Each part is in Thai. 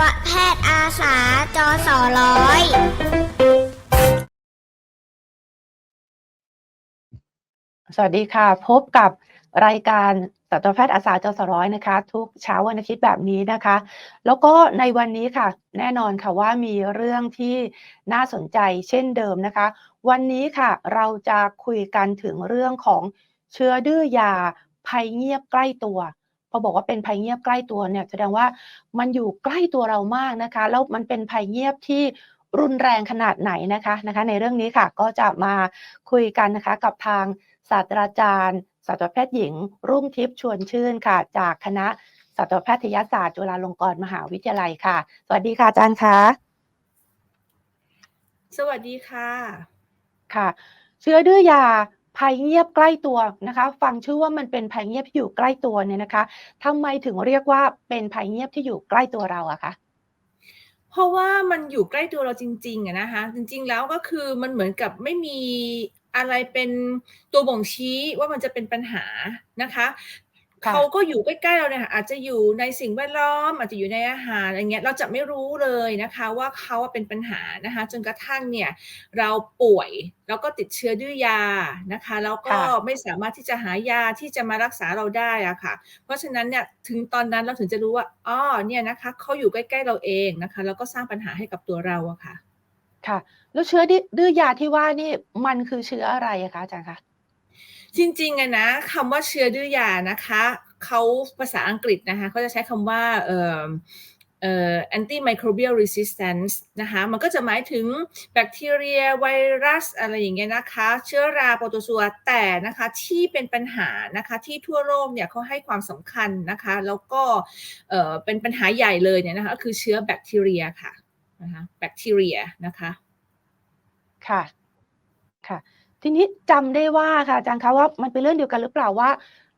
วแพทย์อาสาจอสอร้อยสวัสดีค่ะ พบกับรายการสัตวแพทย์อาสาจสร้อยนะคะ ทุกเช้าวันอาทิตย์แบบนี้นะคะ แล้วก็ในวันนี้ค่ะ แน่นอนค่ะว่ามีเรื่องที่น่าสนใจเช่นเดิมนะคะ วันนี้ค่ะเราจะคุยกันถึงเรื่องของเชื้อดื้อยาภัยเงียบใกล้ตัว พอบอกว่าเป็นภัยเงียบใกล้ตัวเนี่ยแสดงว่ามันอยู่ใกล้ตัวเรามากนะคะ แล้วมันเป็นภัยเงียบที่รุนแรงขนาดไหนนะคะนะคะ ในเรื่องนี้ค่ะก็จะมาคุยกันนะคะกับทางศาสตราจารย์สัตวแพทย์หญิง รุ่งทิพย์ชวนชื่นค่ะ จากคณะสัตวแพทยศาสตร์จุฬาลงกรณ์มหาวิทยาลัยค่ะ สวัสดีค่ะอาจารย์คะสวัสดีค่ะ ค่ะ เชื้อดื้อยา ภัยเงียบใกล้ตัวนะคะ ฟังชื่อว่ามันเป็นภัยเงียบที่อยู่ใกล้ตัวเนี่ยนะคะทำไมถึงเรียกว่าเป็นภัยเงียบที่อยู่ใกล้ตัวเราอะคะเพราะว่ามันอยู่ใกล้ตัวเราจริงๆอะนะคะ จริง ๆ แล้วก็คือมันเหมือนกับไม่มีอะไรเป็นตัวบ่งชี้ว่ามันจะเป็นปัญหานะคะ เขาก็อยู่ใกล้ๆเราเนี่ยค่ะอาจจะอยู่ในสิ่งแวดล้อม อาจจะอยู่ในอาหารอะไรเงี้ยเราจะไม่รู้เลยนะคะว่าเขาอะเป็นปัญหานะคะจนกระทั่งเนี่ยเราป่วยแล้วก็ติดเชื้อดื้อยานะคะแล้วก็ค่ะไม่สามารถที่จะหายาที่จะมารักษาเราได้อะค่ะ เพราะฉะนั้นเนี่ยถึงตอนนั้นเราถึงจะรู้ว่าอ๋อเนี่ยนะคะเขาอยู่ใกล้ๆเราเองนะคะแล้วก็สร้างปัญหาให้กับตัวเราอะค่ะ ค่ะ แล้วเชื้อดื้อดื้อยาที่ว่านี่มันคือเชื้ออะไรอะคะอาจารย์คะ จริงๆอะนะคำว่าเชื้อดื้อยานะคะเขาภาษาอังกฤษนะคะเขาจะใช้คำว่าเอ่อเอ่อ antimicrobial resistance นะคะมันก็จะหมายถึงแบคทีเรียไวรัสอะไรอย่างเงี้ยนะคะ เชื้อราโปรโตซัวแต่นะคะที่เป็นปัญหานะคะที่ทั่วโลกเนี่ยเขาให้ความสำคัญนะคะ แล้วก็เอ่อเป็นปัญหาใหญ่เลยเนี่ยนะคะก็คือเชื้อแบคทีเรียค่ะนะคะแบคทีเรียนะคะ ค่ะ ค่ะ ทีนี้จำได้ว่าค่ะอาจารย์คะว่ามันเป็นเรื่องเดียวกันหรือเปล่าว่า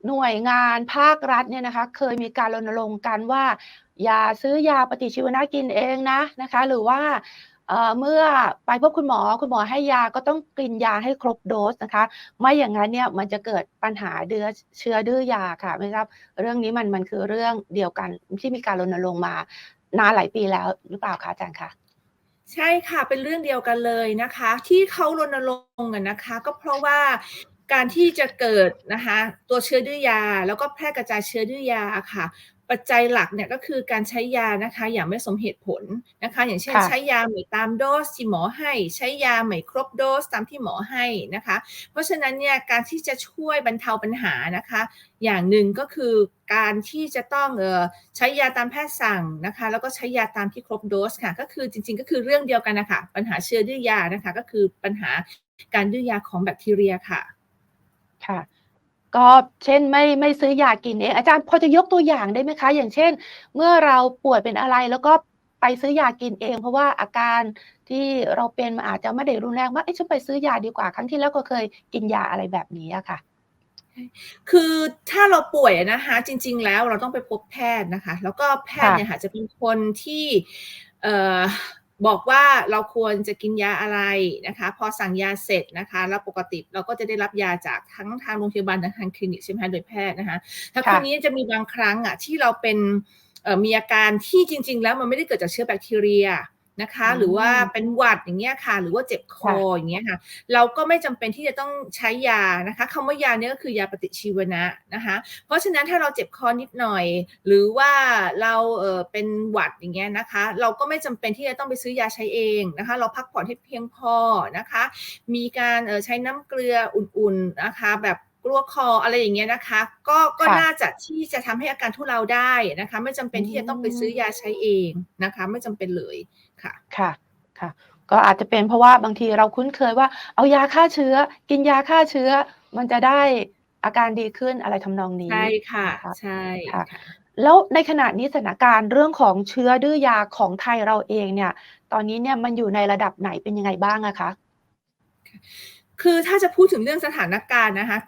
หน่วยงานภาครัฐเนี่ยนะคะ เคยมีการรณรงค์กันว่า อย่าซื้อยาปฏิชีวนะกินเองนะนะคะ หรือว่าเอ่อเมื่อไปพบคุณหมอคุณหมอให้ยาก็ต้องกินยาให้ครบโดสนะคะ ไม่อย่างนั้นเนี่ยมันจะเกิดปัญหาเดือเชื้อดื้อยาค่ะไม่ทราบเรื่องนี้มันมันคือเรื่องเดียวกันที่มีการรณรงค์มานานหลายปีแล้วหรือเปล่าคะอาจารย์คะ ใช่ค่ะ เป็นเรื่องเดียวกันเลยนะคะ ที่เขารณรงค์กันนะคะ ก็เพราะว่าการที่จะเกิดนะคะตัวเชื้อดื้อยา แล้วก็แพร่กระจายเชื้อดื้อยาค่ะ ปัจจัยหลักเนี่ยก็คือการใช้ยานะคะอย่างไม่สมเหตุผลนะคะ อย่างเช่นค่ะใช้ยาไม่ตามโดสที่หมอให้ ใช้ยาไม่ครบโดสตามที่หมอให้นะคะ เพราะฉะนั้นเนี่ยการที่จะช่วยบรรเทาปัญหานะคะ อย่างหนึ่งก็คือการที่จะต้องเออใช้ยาตามแพทย์สั่งนะคะ แล้วก็ใช้ยาตามที่ครบโดสค่ะ ก็คือจริง ๆ ก็คือเรื่องเดียวกันนะคะปัญหาเชื้อดื้อยานะคะ ก็คือปัญหาการดื้อยาของแบคทีเรียค่ะค่ะ ก็เช่นไม่ไม่ซื้อยากินเองอาจารย์พอจะยกตัวอย่างได้ไหมคะ อย่างเช่น เมื่อเราป่วยเป็นอะไรแล้วก็ไปซื้อยากินเอง เพราะว่าอาการที่เราเป็นมันอาจจะไม่ได้รุนแรงมากเอ๊ะฉันไปซื้อยาดีกว่า ครั้งที่แล้วก็เคยกินยาอะไรแบบนี้อะค่ะคือถ้าเราป่วยอะนะคะจริง ๆ แล้วเราต้องไปพบแพทย์นะคะ แล้วก็แพทย์ค่ะเนี่ยค่ะจะเป็นคนที่เอ่อ บอกว่าเราควรจะกินยาอะไรนะคะ พอสั่งยาเสร็จนะคะ แล้วปกติเราก็จะได้รับยาจากทั้งทางโรงพยาบาลทางคลินิกใช่ไหมโดยแพทย์นะคะถ้าคนนี้จะมีบางครั้งอะที่เราเป็นมีอาการที่จริง ๆ แล้วมันไม่ได้เกิดจากเชื้อแบคทีเรีย นะคะอืมหรือว่าเป็นหวัดอย่างเงี้ยค่ะ หรือว่าเจ็บคออย่างเงี้ยค่ะ เราก็ไม่จำเป็นที่จะต้องใช้ยานะคะคำว่ายาเนี่ยก็คือยาปฏิชีวนะนะคะ เพราะฉะนั้นถ้าเราเจ็บคอนิดหน่อย หรือว่าเราเออเป็นหวัดอย่างเงี้ยนะคะ เราก็ไม่จำเป็นที่จะต้องไปซื้อยาใช้เองนะคะ เราพักผ่อนให้เพียงพอนะคะ มีการเออใช้น้ำเกลืออุ่นๆนะคะ แบบกลัวคออะไรอย่างเงี้ยนะคะ ก็ก็ค่ะน่าจะที่จะทำให้อาการทุเลาได้นะคะ ไม่จำเป็นที่จะต้องไปซื้อยาใช้เองนะคะ ไม่จำเป็นเลย ค่ะค่ะค่ะ ก็อาจจะเป็นเพราะว่าบางทีเราคุ้นเคยว่า เอายาฆ่าเชื้อ กินยาฆ่าเชื้อ มันจะได้อาการดีขึ้นอะไรทำนองนี้ใช่ค่ะนะคะใช่ค่ะค่ะแล้วในขณะนี้สถานการณ์เรื่องของเชื้อดื้อยาของไทยเราเองเนี่ย ตอนนี้เนี่ยมันอยู่ในระดับไหนเป็นยังไงบ้างอะคะคือถ้าจะพูดถึงเรื่องสถานการณ์นะคะ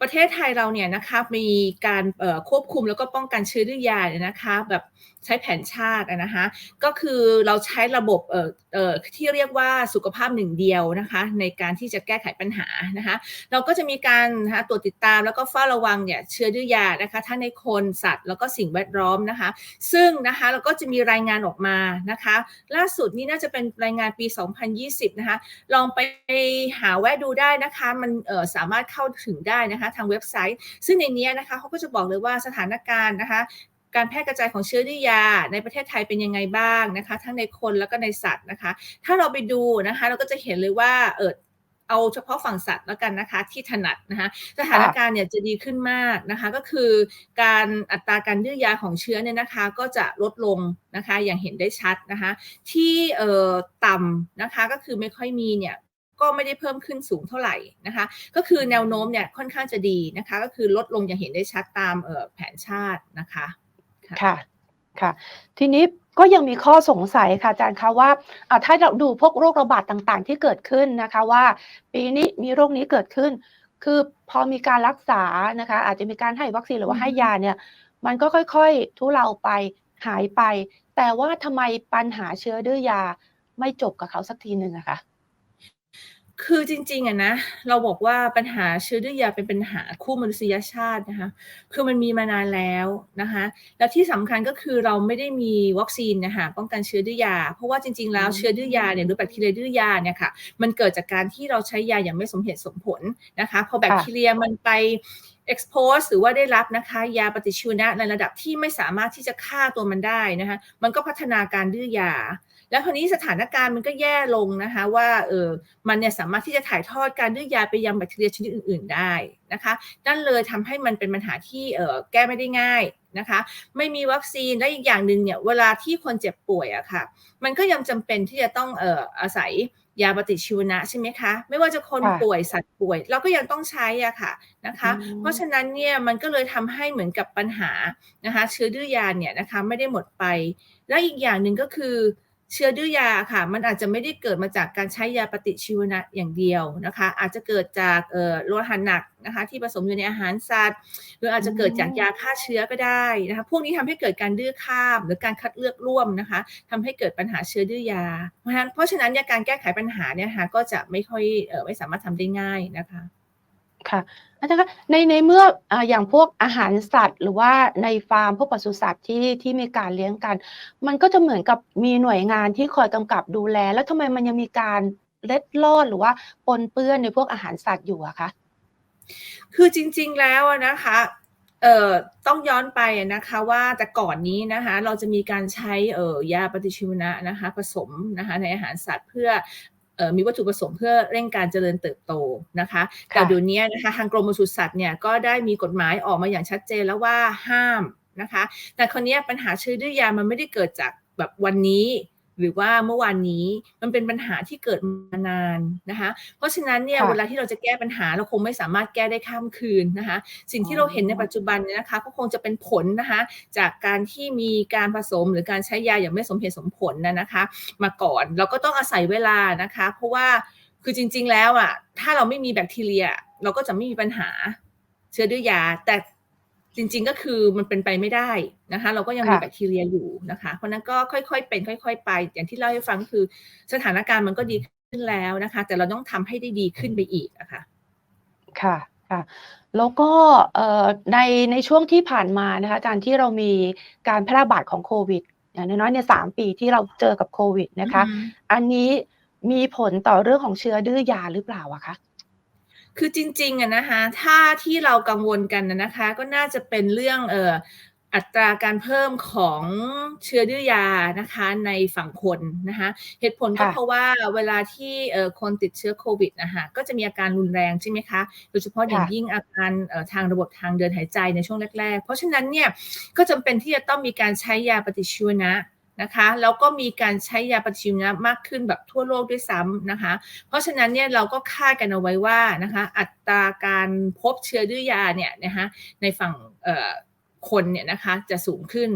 ประเทศไทยเราเนี่ยนะคะมีการเอ่อควบคุมแล้วก็ป้องกันเชื้อดื้อยาเนี่ยนะคะแบบ ใช้แผนชาตินะคะก็คือเราใช้ระบบเอ่อเอ่อที่เรียกว่าสุขภาพหนึ่งเดียวนะคะในการที่จะแก้ไขปัญหานะคะเราก็จะมีการนะคะตรวจติดตามแล้วก็เฝ้าระวังเนี่ยเชื้อดื้อยานะคะทั้งในคนสัตว์แล้วก็สิ่งแวดล้อมนะคะ ซึ่งนะคะเราก็จะมีรายงานออกมานะคะ ล่าสุดนี่น่าจะเป็นรายงานปี 2020 นะคะ ลองไปหาแวะดูได้นะคะ มันสามารถเข้าถึงได้นะคะทางเว็บไซต์ ซึ่งในนี้นะคะเขาก็จะบอกเลยว่าสถานการณ์นะคะ การแพร่กระจายของเชื้อดื้อยาในประเทศไทยเป็นยังไงบ้างนะคะ ทั้งในคนแล้วก็ในสัตว์นะคะ ถ้าเราไปดูนะคะ เราก็จะเห็นเลยว่าเออเอาเฉพาะฝั่งสัตว์แล้วกันนะคะที่ถนัดนะคะสถานการณ์เนี่ยจะดีขึ้นมากนะคะก็คือการอัตราการดื้อยาของเชื้อเนี่ยนะคะก็จะลดลงนะคะอย่างเห็นได้ชัดนะคะที่เอ่อต่ำนะคะก็คือไม่ค่อยมีเนี่ยก็ไม่ได้เพิ่มขึ้นสูงเท่าไหร่นะคะ ก็คือแนวโน้มเนี่ยค่อนข้างจะดีนะคะ ก็คือลดลงอย่างเห็นได้ชัดตามเอ่อแผนชาตินะคะ ค่ะ ค่ะ ทีนี้ก็ยังมีข้อสงสัยค่ะอาจารย์คะว่าอ่าถ้าเราดูพวกโรคระบาดต่างๆ ที่เกิดขึ้นนะคะว่า ปีนี้มีโรคนี้เกิดขึ้น คือพอมีการรักษานะคะ อาจจะมีการให้วัคซีนหรือว่าให้ยาเนี่ยมันก็ค่อยๆ ทุเลาไปหายไป แต่ว่าทำไมปัญหาเชื้อดื้อยาไม่จบกับเขาสักทีหนึ่งอะคะ คือจริง ๆอะนะ เราบอกว่าปัญหาเชื้อดื้อยาเป็นปัญหาคู่มนุษยชาตินะคะ คือมันมีมานานแล้วนะคะ แล้วที่สำคัญก็คือเราไม่ได้มีวัคซีนนะคะป้องกันเชื้อดื้อยา เพราะว่าจริง ๆ แล้วเชื้อดื้อยาเนี่ยหรือแบคทีเรียดื้อยาเนี่ยค่ะ มันเกิดจากการที่เราใช้ยาอย่างไม่สมเหตุสมผลนะคะ พอแบคทีเรียมันไป expose หรือว่าได้รับนะคะยาปฏิชีวนะในระดับที่ไม่สามารถที่จะฆ่าตัวมันได้นะคะมันก็พัฒนาการดื้อยา แล้วคราวนี้สถานการณ์มันก็แย่ลงนะคะว่าเออมันเนี่ยสามารถที่จะถ่ายทอดการดื้อยาไปยังแบคทีเรียชนิดอื่น ๆได้นะคะนั่นเลยทำให้มันเป็นปัญหาที่เออแก้ไม่ได้ง่ายนะคะไม่มีวัคซีนและอีกอย่างหนึ่งเนี่ยเวลาที่คนเจ็บป่วยอะค่ะมันก็ยังจำเป็นที่จะต้องเอออาศัย ยาปฏิชีวนะใช่ไหมคะ ไม่ว่าจะคนค่ะป่วยสัตว์ป่วย เราก็ยังต้องใช้อะค่ะนะคะอืมเพราะฉะนั้นเนี่ยมันก็เลยทำให้เหมือนกับปัญหานะคะ เชื้อดื้อยาเนี่ยนะคะไม่ได้หมดไป และอีกอย่างหนึ่งก็คือ เชื้อดื้อยาค่ะ มันอาจจะไม่ได้เกิดมาจากการใช้ยาปฏิชีวนะอย่างเดียวนะคะ อาจจะเกิดจากโลหะหนักนะคะ ที่ผสมอยู่ในอาหารสัตว์ หรืออาจจะเกิดจากยาฆ่าเชื้อก็ได้นะคะ พวกนี้ทำให้เกิดการดื้อข้าม หรือการคัดเลือกร่วมนะคะทำให้เกิดปัญหาเชื้อดื้อยา เพราะฉะนั้นเพราะฉะนั้นเนี่ยการแก้ไขปัญหาเนี่ยนะคะก็จะไม่ค่อยไม่สามารถทำได้ง่ายนะคะ ค่ะอาจารย์คะในในเมื่อออย่างพวกอาหารสัตว์ หรือว่าในฟาร์มพวกปศุสัตว์ที่ที่มีการเลี้ยงกัน มันก็จะเหมือนกับมีหน่วยงานที่คอยกำกับดูแล แล้วทำไมมันยังมีการเล็ดลอดหรือว่าปนเปื้อนในพวกอาหารสัตว์อยู่อะคะคือจริง ๆแล้วนะคะเอ่อต้องย้อนไปนะคะว่าแต่ก่อนนี้นะคะเราจะมีการใช้เอ่อยาปฏิชีวนะนะคะผสมนะคะในอาหารสัตว์เพื่อ มีวัตถุประสงค์เพื่อเร่งการเจริญเติบโตนะคะแต่เดี๋ยวนี้นะคะทางกรมปศุสัตว์เนี่ยก็ได้มีกฎหมายออกมาอย่างชัดเจนแล้วว่าห้ามนะคะ แต่คนนี้ยปัญหาเชื้อดื้อยามันไม่ได้เกิดจากแบบวันนี้ หรือว่าเมื่อวานนี้มันเป็นปัญหาที่เกิดมานานนะคะ เพราะฉะนั้นเนี่ยค่ะเวลาที่เราจะแก้ปัญหาเราคงไม่สามารถแก้ได้ข้ามคืนนะคะ สิ่งที่เราเห็นในปัจจุบันเนี่ยนะคะ ก็คงจะเป็นผลนะคะ จากการที่มีการผสมหรือการใช้ยาอย่างไม่สมเหตุสมผลนะนะคะ มาก่อนเราก็ต้องอาศัยเวลานะคะ เพราะว่าคือจริง ๆ แล้วอะถ้าเราไม่มีแบคทีเรีย เราก็จะไม่มีปัญหาเชื้อดื้อยา แต่ จริง ๆ ก็คือมันเป็นไปไม่ได้นะคะ เราก็ยังมีค่ะแบคทีเรียอยู่นะคะ เพราะฉะนั้นก็ค่อยๆเป็น ค่อย ๆ ไป อย่างที่เล่าให้ฟังคือสถานการณ์มันก็ดีขึ้นแล้วนะคะ แต่เราต้องทำให้ได้ดีขึ้นไปอีกนะคะค่ะค่ะแล้วก็เอ่อในในช่วงที่ผ่านมานะคะอาจารย์ที่เรามีการแพร่ระบาดของโควิดอย่างน้อยๆเนี่ยสามปีที่เราเจอกับโควิดนะคะอือฮึอันนี้มีผลต่อเรื่องของเชื้อดื้อยาหรือเปล่าอะคะ คือจริงๆอะนะคะถ้าที่เรากังวลกันนะนะคะ ก็น่าจะเป็นเรื่องเอ่ออัตราการเพิ่มของเชื้อดื้อยานะคะในฝั่งคนนะคะเหตุผลก็ค่ะเพราะว่าเวลาที่เอ่อคนติดเชื้อโควิดนะคะก็จะมีอาการรุนแรงใช่ไหมคะโดยเฉพาะอย่างค่ะยิ่งอาการเอ่อทางระบบทางเดินหายใจในช่วงแรก ๆ เพราะฉะนั้นเนี่ยก็จำเป็นที่จะต้องมีการใช้ยาปฏิชีวนะ นะคะแล้วก็มีการใช้ยาปฏิชีวนะมากขึ้นแบบทั่วโลกด้วยซ้ำนะคะ เพราะฉะนั้นเนี่ยเราก็คาดกันเอาไว้ว่านะคะอัตราการพบเชื้อดื้อยาเนี่ยนะคะในฝั่งเอ่อคนเนี่ยนะคะจะสูงขึ้น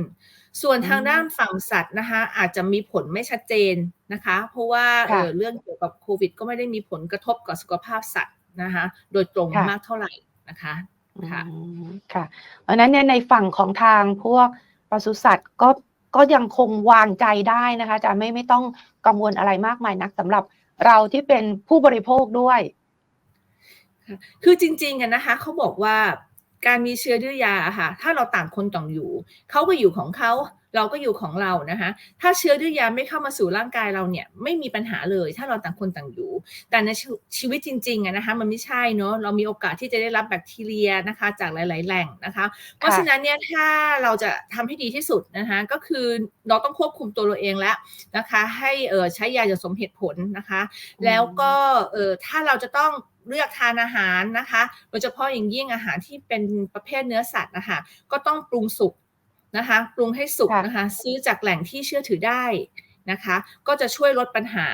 ส่วนทางอืมด้านฝั่งสัตว์นะคะอาจจะมีผลไม่ชัดเจนนะคะ เพราะว่าค่ะเอ่อเรื่องเกี่ยวกับโควิด ก็ไม่ได้มีผลกระทบกับสุขภาพสัตว์นะคะโดยตรงค่ะมากเท่าไหร่นะคะค่ะอืมค่ะเพราะฉะนั้นเนี่ยในฝั่งของทางพวกปศุสัตว์ก็ ก็ยังคงวางใจได้นะคะจะไม่ไม่ต้องกังวลอะไรมากมายนักสำหรับเราที่เป็นผู้บริโภคด้วย คือจริงๆกันนะคะเขาบอกว่า การมีเชื้อดื้อยาค่ะถ้าเราต่างคนต่างอยู่เขาก็อยู่ของเขาเราก็อยู่ของเรานะคะถ้าเชื้อดื้อยาไม่เข้ามาสู่ร่างกายเราเนี่ยไม่มีปัญหาเลยถ้าเราต่างคนต่างอยู่ แต่ในชีชีวิตจริงๆนะคะมันไม่ใช่เนาะเรามีโอกาสที่จะได้รับแบคทีเรียนะคะจากหลาย ๆ แหล่งนะคะ เพราะฉะนั้นเนี่ยถ้าเราจะทำให้ดีที่สุดนะคะก็คือเราต้องควบคุมตัวเราเองแล้วนะคะ ให้เออใช้ยาอย่างสมเหตุผลนะคะ แล้วก็เออถ้าเราจะต้อง เลือกทานอาหารนะคะ โดยเฉพาะอย่างยิ่งอาหารที่เป็นประเภทเนื้อสัตว์นะคะก็ต้องปรุงสุกนะคะปรุงให้สุกค่ะนะคะ ซื้อจากแหล่งที่เชื่อถือได้นะคะ ก็จะช่วยลดปัญหา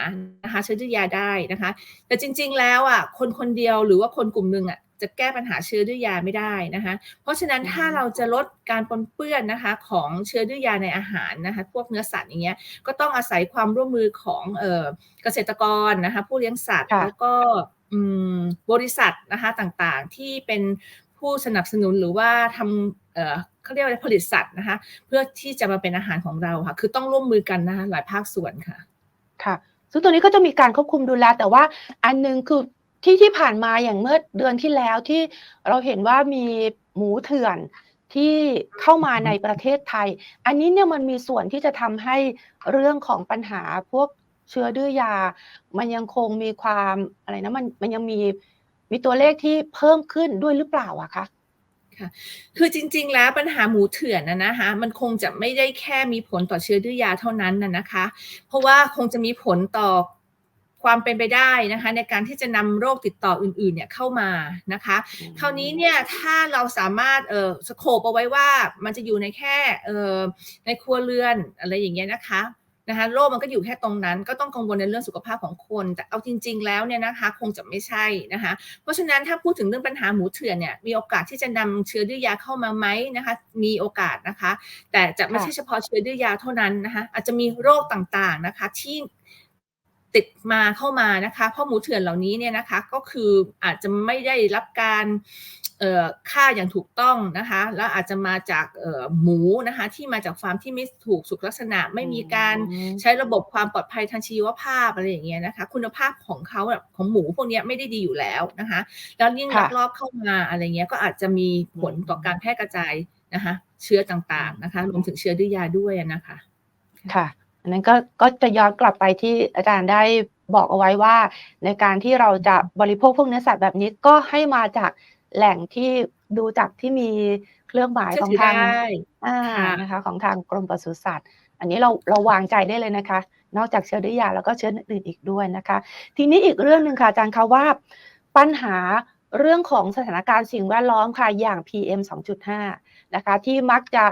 นะคะเชื้อดื้อยาได้นะคะ แต่จริง ๆ แล้วอะคนคนเดียวหรือว่าคนกลุ่มหนึ่งอะจะแก้ปัญหาเชื้อดื้อยาไม่ได้นะคะ เพราะฉะนั้นอืมถ้าเราจะลดการปนเปื้อนนะคะของเชื้อดื้อยาในอาหารนะคะ พวกเนื้อสัตว์อย่างเงี้ย ก็ต้องอาศัยความร่วมมือของเอ่อเกษตรกรนะคะ ผู้เลี้ยงสัตว์ค่ะแล้วก็อืม บริษัทนะคะต่างๆ ที่เป็นผู้สนับสนุนหรือว่าทำเขาเรียกว่าผลิตสัตว์นะคะเพื่อที่จะมาเป็นอาหารของเราค่ะ คือต้องร่วมมือกันนะคะหลายภาคส่วนค่ะค่ะซึ่งตัวนี้ก็จะมีการควบคุมดูแลแต่ว่าอันหนึงคือที่ที่ผ่านมาอย่างเมื่อเดือนที่แล้วที่เราเห็นว่ามีหมูเถื่อนที่เข้ามาในประเทศไทย อันนี้เนี่ยมันมีส่วนที่จะทำให้เรื่องของปัญหาพวก เชื้อดื้อยา มันยังคงมีความอะไรนะมันมันยังมีมีตัวเลขที่เพิ่มขึ้นด้วยหรือเปล่าอะคะคือจริง ๆ แล้วปัญหาหมูเถื่อนนะนะคะมันคงจะไม่ได้แค่มีผลต่อเชื้อดื้อยาเท่านั้นนะนะคะ เพราะว่าคงจะมีผลต่อความเป็นไปได้นะคะ ในการที่จะนำโรคติดต่ออื่นๆเนี่ยเข้ามานะคะ คราวนี้เนี่ยถ้าเราสามารถเออสโคปเอาไว้ว่ามันจะอยู่ในแค่เออในครัวเรือนอะไรอย่างเงี้ยนะคะ นะคะโรคมันก็อยู่แค่ตรงนั้น ก็ต้องกังวลในเรื่องสุขภาพของคน แต่เอาจริง ๆ แล้วเนี่ยนะคะคงจะไม่ใช่นะคะ เพราะฉะนั้นถ้าพูดถึงเรื่องปัญหาหมูเถื่อนเนี่ยมีโอกาสที่จะนำเชื้อดื้อยาเข้ามาไหมนะคะ มีโอกาสนะคะ แต่จะไม่ใช่เฉพาะเชื้อดื้อยาเท่านั้นนะคะ อาจจะมีโรคต่างๆนะคะที่ติดมาเข้ามานะคะเพราะหมูเถื่อนเหล่านี้เนี่ยนะคะ ก็คืออาจจะไม่ได้รับการ เอ่อฆ่าอย่างถูกต้องนะคะ แล้วอาจจะมาจากเอ่อหมูนะคะที่มาจากฟาร์มที่ไม่ถูกสุขลักษณะ ไม่มีการอืมใช้ระบบความปลอดภัยทางชีวภาพอะไรอย่างเงี้ยนะคะ คุณภาพของเขาแบบของหมูพวกเนี้ยไม่ได้ดีอยู่แล้วนะคะ แล้วยิ่งค่ะลักลอบเข้ามาอะไรเงี้ยก็อาจจะมีผลต่อการแพร่กระจายนะคะ เชื้อต่างๆนะคะ รวมถึงเชื้อดื้อยาด้วยนะคะค่ะ อันนั้นก็ก็จะย้อนกลับไปที่อาจารย์ได้บอกเอาไว้ว่า ในการที่เราจะบริโภคพวกเนื้อสัตว์แบบนี้ก็ให้มาจาก แหล่งที่ดูจากที่มีเครื่องหมายเชื่ขอองถือทางได้อ่าค่ะนะคะของทางกรมปศุสัตว์ อันนี้เราเราวางใจได้เลยนะคะ นอกจากเชื้อดื้อยาแล้วก็เชื้ออื่นๆอีกด้วยนะคะ ทีนี้อีกเรื่องหนึ่งค่ะอาจารย์คะว่า ปัญหาเรื่องของสถานการณ์สิ่งแวดล้อมค่ะอย่าง PM 2.5 นะคะ ที่มักจะ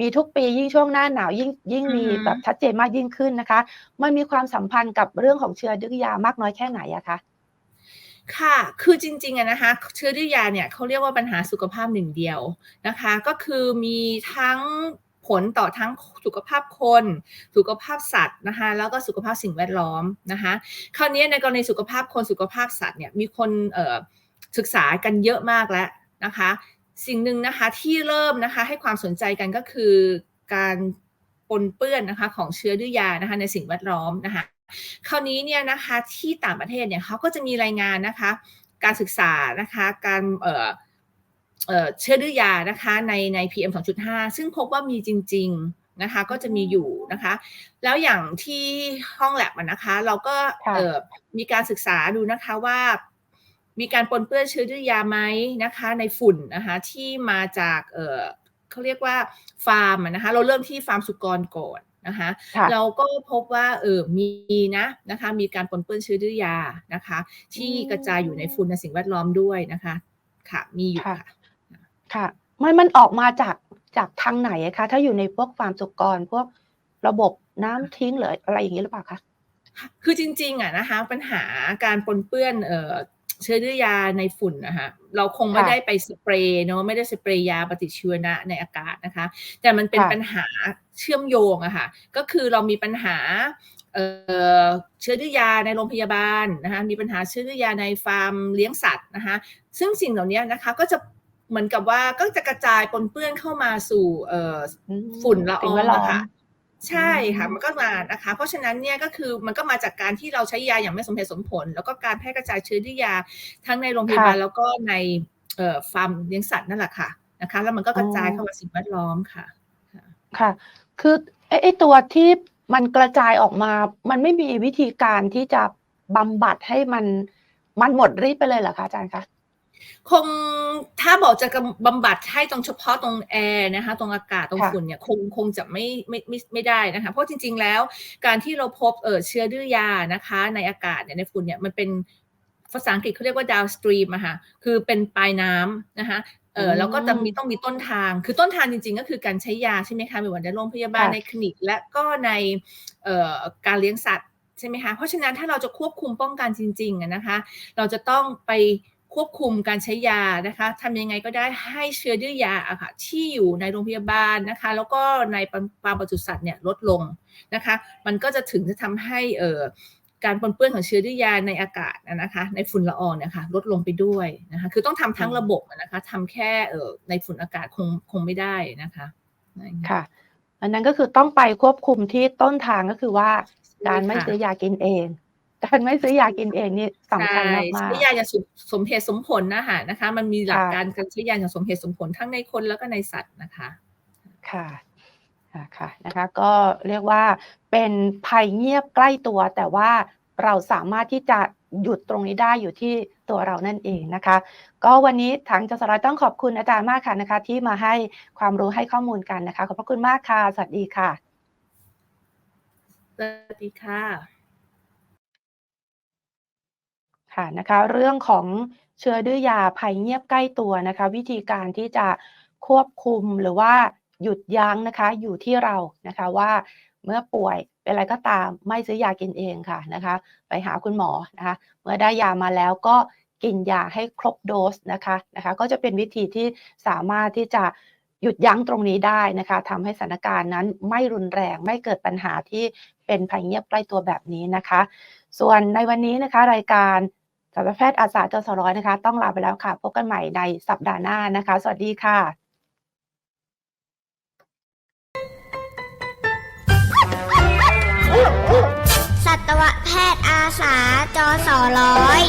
มีทุกปียิ่งช่วงหน้าหนาวยิ่งยิ่งมีอือฮึแบบชัดเจนมากยิ่งขึ้นนะคะ มันมีความสัมพันธ์กับเรื่องของเชื้อดื้อยามากน้อยแค่ไหนอะคะ ค่ะ คือจริงๆอะนะคะ เชื้อดื้อยาเนี่ยเขาเรียกว่าปัญหาสุขภาพหนึ่งเดียวนะคะ ก็คือมีทั้งผลต่อทั้งสุขภาพคน สุขภาพสัตว์นะคะแล้วก็สุขภาพสิ่งแวดล้อมนะคะคราวนี้ในกรณีสุขภาพคนสุขภาพสัตว์เนี่ยมีคนศึกษากันเยอะมากแล้วนะคะ สิ่งหนึ่งนะคะที่เริ่มนะคะให้ความสนใจกันก็คือการปนเปื้อนนะคะของเชื้อดื้อยานะคะในสิ่งแวดล้อมนะคะ คราวนี้เนี่ยนะคะที่ต่างประเทศเนี่ยเขาก็จะมีรายงานนะคะ การศึกษานะคะการเอ่อเอ่อเชื้อดื้อยานะคะในใน PM 2.5 ซึ่งพบว่ามีจริง ๆนะคะก็จะมีอยู่นะคะ แล้วอย่างที่ห้องแลบนะคะ เราก็ค่ะเอ่อมีการศึกษาดูนะคะว่ามีการปนเปื้อนเชื้อดื้อยาไหมนะคะ ในฝุ่นนะคะที่มาจากเอ่อเขาเรียกว่าฟาร์มอะนะคะ เราเริ่มที่ฟาร์มสุกรก่อน นะคะค่ะเราก็พบว่าเออมีนะนะคะมีการปนเปื้อนเชื้อดื้อยานะคะ ที่กระจายอยู่ในฝุ่นในสิ่งแวดล้อมด้วยนะคะค่ะมีอยู่ค่ะค่ะค่ะมันมันออกมาจากจากทางไหนอะคะถ้าอยู่ในพวกฟาร์มสุกรพวกระบบน้ำทิ้งหรืออะไรอย่างนี้หรือเปล่าคะคือจริงๆอะนะคะปัญหาการปนเปื้อนเอ่อ เชื้อดื้อยาในฝุ่นนะคะเราคงไม่ค่ะได้ไปสเปรย์เนาะไม่ได้สเปรย์ยาปฏิชีวนะในอากาศนะคะ แต่มันเป็นค่ะปัญหาเชื่อมโยงอะค่ะก็คือเรามีปัญหาเอ่อเชื้อดื้อยาในโรงพยาบาลนะคะมีปัญหาเชื้อดื้อยาในฟาร์มเลี้ยงสัตว์นะคะซึ่งสิ่งเหล่านี้นะคะก็จะเหมือนกับว่าก็จะกระจายปนเปื้อนเข้ามาสู่เอ่ออืมฝุ่นละอสิ่องงแวดล้ออะมค่ะ ใช่ค่ะมันก็มานะคะ เพราะฉะนั้นเนี่ยก็คือมันก็มาจากการที่เราใช้ยาอย่างไม่สมเหตุสมผล แล้วก็การแพร่กระจายเชื้อด้วยยาทั้งในโรงพยาบาลค่ะแล้วก็ในเอ่อฟาร์มเลี้ยงสัตว์นั่นแหละค่ะนะคะ แล้วมันก็กระจายเข้ามาสิ่งแวดล้อมค่ะ ค่ะ คือไอ้ไอ้ตัวที่มันกระจายออกมา มันไม่มีวิธีการที่จะบำบัดให้มันมันหมดฤทธิ์ไปเลยเหรอคะอาจารย์คะ คงถ้าบอกจะบำบัดให้ตรงเฉพาะตรงแอร์นะคะ ตรงอากาศตรงค่ะฝุ่นเนี่ยคงคงจะไม่ไม่ไม่ไม่ได้นะคะ เพราะจริง ๆ แล้วการที่เราพบเออเชื้อดื้อยานะคะ ในอากาศเนี่ยในฝุ่นเนี่ยมันเป็นภาษาอังกฤษเขาเรียกว่า downstream อะค่ะคือเป็นปลายน้ำนะคะเอออืมแล้วก็จะมีต้องมีต้นทาง คือต้นทางจริง ๆ ก็คือการใช้ยาใช่ไหมคะไม่ว่าในโรงพยาบาลค่ะในคลินิก และก็ในเอ่อการเลี้ยงสัตว์ใช่ไหมคะเพราะฉะนั้นถ้าเราจะควบคุมป้องกันจริงๆอะนะคะ เราจะต้องไป ควบคุมการใช้ยานะคะทำยังไงก็ได้ให้เชื้อดื้อยาอะค่ะที่อยู่ในโรงพยาบาลนะคะ แล้วก็ในฟาร์มปศุสัตว์เนี่ยลดลงนะคะ มันก็จะถึงจะทำให้เอ่อการปนเปื้อนของเชื้อดื้อยาในอากาศอะนะคะในฝุ่นละอองเนี่ยค่ะลดลงไปด้วยนะคะคือต้องทำทั้งอืมระบบอะนะคะทำแค่เอ่อในฝุ่นอากาศคงคงไม่ได้นะคะค่ะ อันนั้นก็คือต้องไปควบคุมที่ต้นทางก็คือว่าการไม่ค่ะซื้อยากินเอง การไม่ซื้อยากินเองนี่สำคัญใช่มากใช้ยาอย่างสมสมเหตุสมผลนะคะนะคะ มันมีหลักค่ะการการใช้ยาอย่างสมเหตุสมผลทั้งในคนแล้วก็ในสัตว์นะคะๆค่ะค่ะค่ะนะคะ ก็เรียกว่าเป็นภัยเงียบใกล้ตัว แต่ว่าเราสามารถที่จะหยุดตรงนี้ได้อยู่ที่ตัวเรานั่นเองนะคะ ก็วันนี้ทางจสรต้องขอบคุณอาจารย์มากค่ะนะคะ ที่มาให้ความรู้ให้ข้อมูลกันนะคะ ขอบพระคุณมากค่ะ สวัสดีค่ะ สวัสดีค่ะ ค่ะนะคะเรื่องของเชื้อดื้อยาภัยเงียบใกล้ตัวนะคะ วิธีการที่จะควบคุมหรือว่าหยุดยั้งนะคะอยู่ที่เรานะคะว่าเมื่อป่วยเป็นอะไรก็ตามไม่ซื้อยากินเองค่ะนะคะไปหาคุณหมอนะคะเมื่อได้ยามาแล้วก็กินยาให้ครบโดสนะคะนะคะก็จะเป็นวิธีที่สามารถที่จะหยุดยั้งตรงนี้ได้นะคะทำให้สถานการณ์นั้นไม่รุนแรงไม่เกิดปัญหาที่เป็นภัยเงียบใกล้ตัวแบบนี้นะคะ ส่วนในวันนี้นะคะรายการ สัตวแพทย์อาสาจสร้อยนะคะ ต้องลาไปแล้วค่ะ พบกันใหม่ในสัปดาห์หน้านะคะ สวัสดีค่ะสัตวแพทย์อาสาจอสอร้อย